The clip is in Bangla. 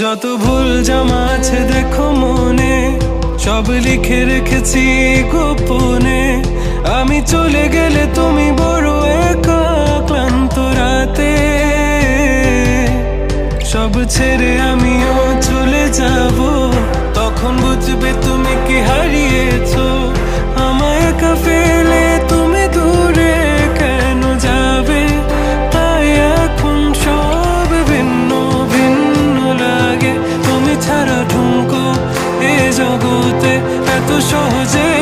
যত ভুল জামা আছে দেখো মনে, সব লিখে রেখেছি গোপনে। আমি চলে গেলে তুমি বড় একা ক্লান্ত রাতে। সব ছেড়ে আমিও চলে যাব। এত সহজে